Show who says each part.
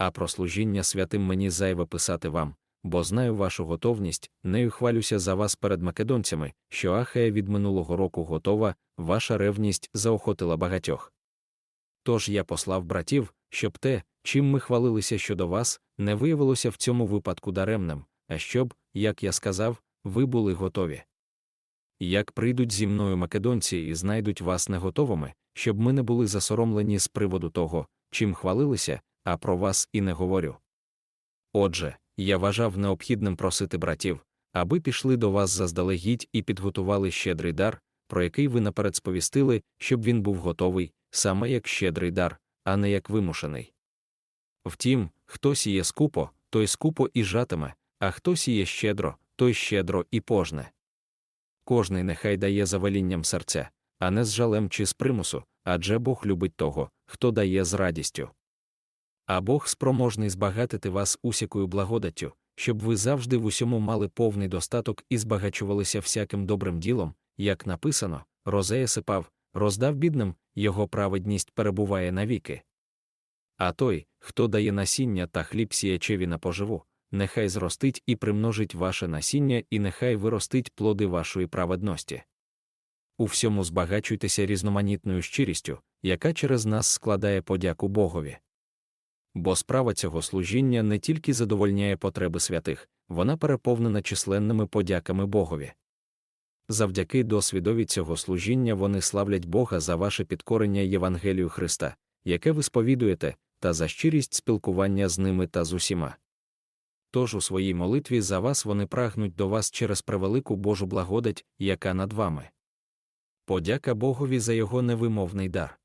Speaker 1: а про служіння святим мені зайве писати вам, бо знаю вашу готовність, нею хвалюся за вас перед македонцями, що Ахая від минулого року готова, ваша ревність заохотила багатьох. Тож я послав братів, щоб те, чим ми хвалилися щодо вас, не виявилося в цьому випадку даремним, а щоб, як я сказав, ви були готові. Як прийдуть зі мною македонці і знайдуть вас не готовими, щоб ми не були засоромлені з приводу того, чим хвалилися, а про вас і не говорю. Отже, я вважав необхідним просити братів, аби пішли до вас заздалегідь і підготували щедрий дар, про який ви наперед сповістили, щоб він був готовий, саме як щедрий дар, а не як вимушений. Втім, хто сіє скупо, той скупо і жатиме, а хто сіє щедро, той щедро і пожне. Кожний нехай дає за велінням серця, а не з жалем чи з примусу, адже Бог любить того, хто дає з радістю. А Бог спроможний збагатити вас усякою благодаттю, щоб ви завжди в усьому мали повний достаток і збагачувалися всяким добрим ділом, як написано, розея сипав, роздав бідним, його праведність перебуває навіки. А той, хто дає насіння та хліб сіячеві на поживу, нехай зростить і примножить ваше насіння, і нехай виростить плоди вашої праведності. У всьому збагачуйтеся різноманітною щирістю, яка через нас складає подяку Богові. Бо справа цього служіння не тільки задовольняє потреби святих, вона переповнена численними подяками Богові. Завдяки досвідові цього служіння вони славлять Бога за ваше підкорення Євангелію Христа, яке ви сповідуєте, та за щирість спілкування з ними та з усіма. Тож у своїй молитві за вас вони прагнуть до вас через превелику Божу благодать, яка над вами. Подяка Богові за його невимовний дар.